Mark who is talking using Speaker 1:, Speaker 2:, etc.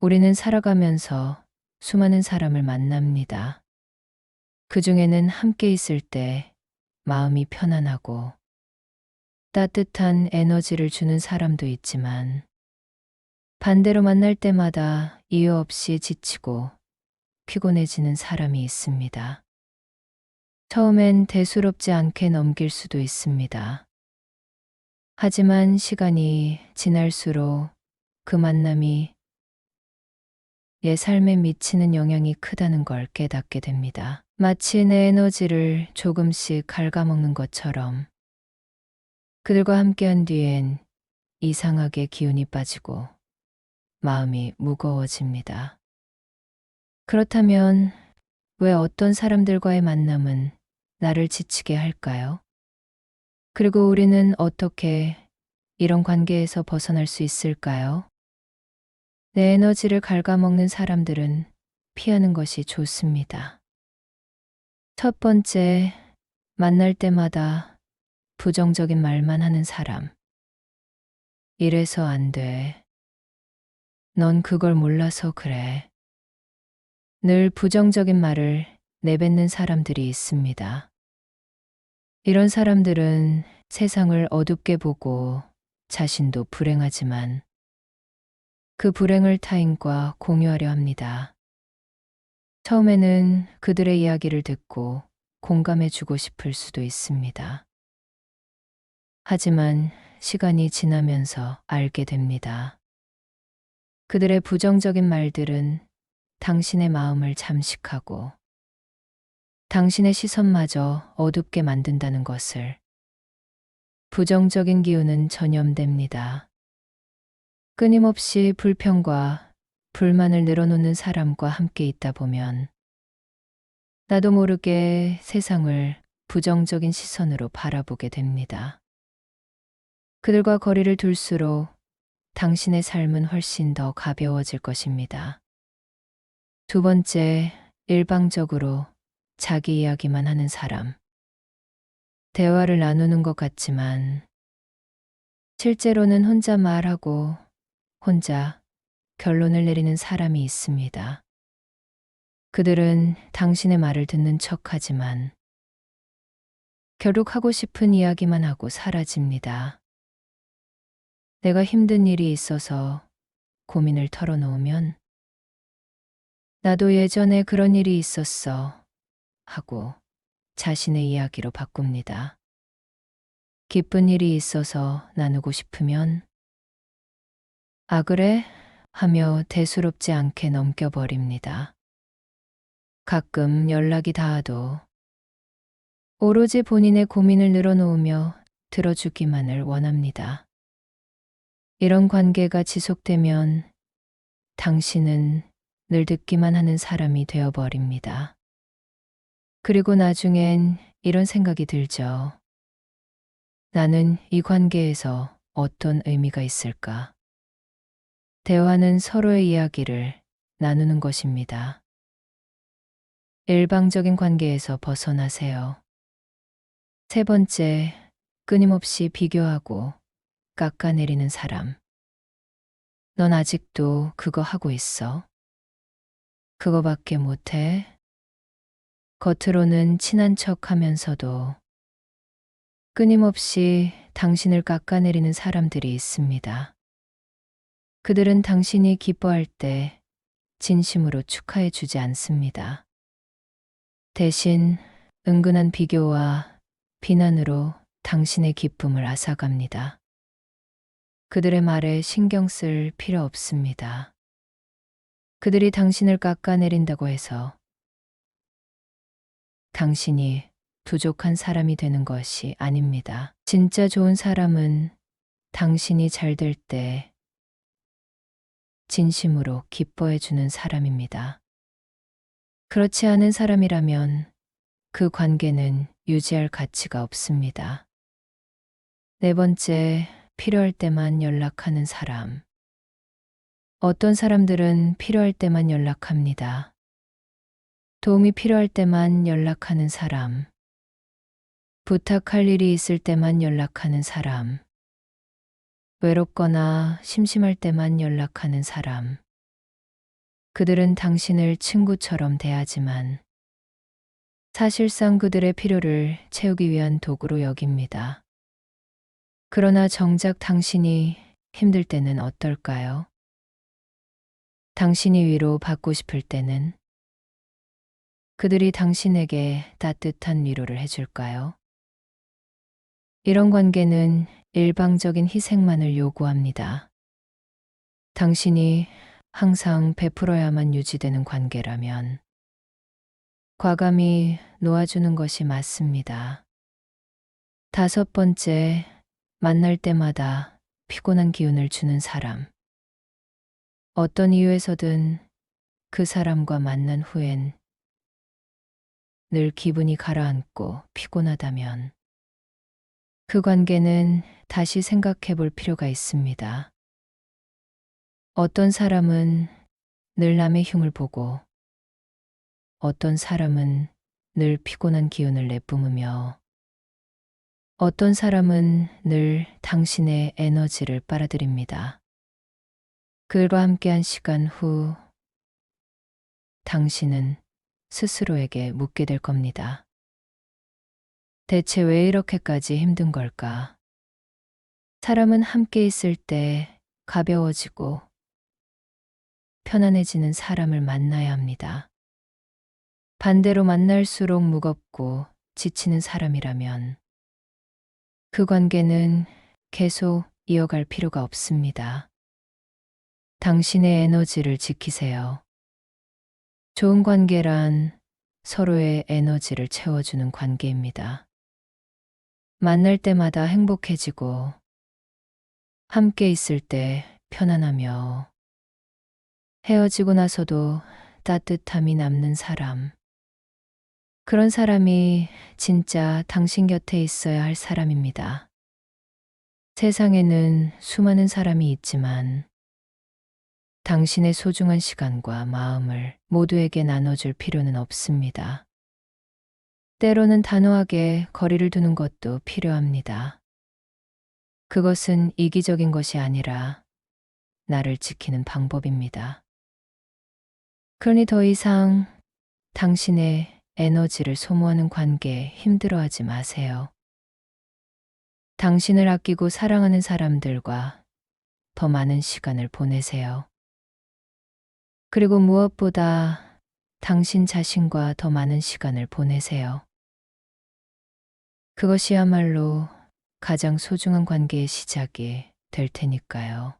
Speaker 1: 우리는 살아가면서 수많은 사람을 만납니다. 그 중에는 함께 있을 때 마음이 편안하고 따뜻한 에너지를 주는 사람도 있지만 반대로 만날 때마다 이유 없이 지치고 피곤해지는 사람이 있습니다. 처음엔 대수롭지 않게 넘길 수도 있습니다. 하지만 시간이 지날수록 그 만남이 내 삶에 미치는 영향이 크다는 걸 깨닫게 됩니다. 마치 내 에너지를 조금씩 갉아먹는 것처럼 그들과 함께한 뒤엔 이상하게 기운이 빠지고 마음이 무거워집니다. 그렇다면 왜 어떤 사람들과의 만남은 나를 지치게 할까요? 그리고 우리는 어떻게 이런 관계에서 벗어날 수 있을까요? 내 에너지를 갉아먹는 사람들은 피하는 것이 좋습니다. 첫 번째, 만날 때마다 부정적인 말만 하는 사람. 이래서 안 돼. 넌 그걸 몰라서 그래. 늘 부정적인 말을 내뱉는 사람들이 있습니다. 이런 사람들은 세상을 어둡게 보고 자신도 불행하지만 그 불행을 타인과 공유하려 합니다. 처음에는 그들의 이야기를 듣고 공감해 주고 싶을 수도 있습니다. 하지만 시간이 지나면서 알게 됩니다. 그들의 부정적인 말들은 당신의 마음을 잠식하고 당신의 시선마저 어둡게 만든다는 것을 부정적인 기운은 전염됩니다. 끊임없이 불평과 불만을 늘어놓는 사람과 함께 있다 보면 나도 모르게 세상을 부정적인 시선으로 바라보게 됩니다. 그들과 거리를 둘수록 당신의 삶은 훨씬 더 가벼워질 것입니다. 두 번째, 일방적으로 자기 이야기만 하는 사람. 대화를 나누는 것 같지만 실제로는 혼자 말하고 혼자 결론을 내리는 사람이 있습니다. 그들은 당신의 말을 듣는 척 하지만 결국 하고 싶은 이야기만 하고 사라집니다. 내가 힘든 일이 있어서 고민을 털어놓으면 나도 예전에 그런 일이 있었어 하고 자신의 이야기로 바꿉니다. 기쁜 일이 있어서 나누고 싶으면 아 그래 하며 대수롭지 않게 넘겨버립니다. 가끔 연락이 닿아도 오로지 본인의 고민을 늘어놓으며 들어주기만을 원합니다. 이런 관계가 지속되면 당신은 늘 듣기만 하는 사람이 되어버립니다. 그리고 나중엔 이런 생각이 들죠. 나는 이 관계에서 어떤 의미가 있을까? 대화는 서로의 이야기를 나누는 것입니다. 일방적인 관계에서 벗어나세요. 세 번째, 끊임없이 비교하고 깎아내리는 사람. 넌 아직도 그거 하고 있어? 그거밖에 못해? 겉으로는 친한 척 하면서도 끊임없이 당신을 깎아내리는 사람들이 있습니다. 그들은 당신이 기뻐할 때 진심으로 축하해 주지 않습니다. 대신 은근한 비교와 비난으로 당신의 기쁨을 앗아갑니다. 그들의 말에 신경 쓸 필요 없습니다. 그들이 당신을 깎아내린다고 해서 당신이 부족한 사람이 되는 것이 아닙니다. 진짜 좋은 사람은 당신이 잘 될 때 진심으로 기뻐해 주는 사람입니다. 그렇지 않은 사람이라면 그 관계는 유지할 가치가 없습니다. 네 번째, 필요할 때만 연락하는 사람. 어떤 사람들은 필요할 때만 연락합니다. 도움이 필요할 때만 연락하는 사람. 부탁할 일이 있을 때만 연락하는 사람. 외롭거나 심심할 때만 연락하는 사람. 그들은 당신을 친구처럼 대하지만 사실상 그들의 필요를 채우기 위한 도구로 여깁니다. 그러나 정작 당신이 힘들 때는 어떨까요? 당신이 위로 받고 싶을 때는 그들이 당신에게 따뜻한 위로를 해줄까요? 이런 관계는 일방적인 희생만을 요구합니다. 당신이 항상 베풀어야만 유지되는 관계라면 과감히 놓아주는 것이 맞습니다. 다섯 번째, 만날 때마다 피곤한 기운을 주는 사람. 어떤 이유에서든 그 사람과 만난 후엔 늘 기분이 가라앉고 피곤하다면 그 관계는 다시 생각해 볼 필요가 있습니다. 어떤 사람은 늘 남의 흉을 보고 어떤 사람은 늘 피곤한 기운을 내뿜으며 어떤 사람은 늘 당신의 에너지를 빨아들입니다. 그들과 함께한 시간 후 당신은 스스로에게 묻게 될 겁니다. 대체 왜 이렇게까지 힘든 걸까? 사람은 함께 있을 때 가벼워지고 편안해지는 사람을 만나야 합니다. 반대로 만날수록 무겁고 지치는 사람이라면 그 관계는 계속 이어갈 필요가 없습니다. 당신의 에너지를 지키세요. 좋은 관계란 서로의 에너지를 채워주는 관계입니다. 만날 때마다 행복해지고 함께 있을 때 편안하며 헤어지고 나서도 따뜻함이 남는 사람. 그런 사람이 진짜 당신 곁에 있어야 할 사람입니다. 세상에는 수많은 사람이 있지만 당신의 소중한 시간과 마음을 모두에게 나눠줄 필요는 없습니다. 때로는 단호하게 거리를 두는 것도 필요합니다. 그것은 이기적인 것이 아니라 나를 지키는 방법입니다. 그러니 더 이상 당신의 에너지를 소모하는 관계에 힘들어하지 마세요. 당신을 아끼고 사랑하는 사람들과 더 많은 시간을 보내세요. 그리고 무엇보다 당신 자신과 더 많은 시간을 보내세요. 그것이야말로 가장 소중한 관계의 시작이 될 테니까요.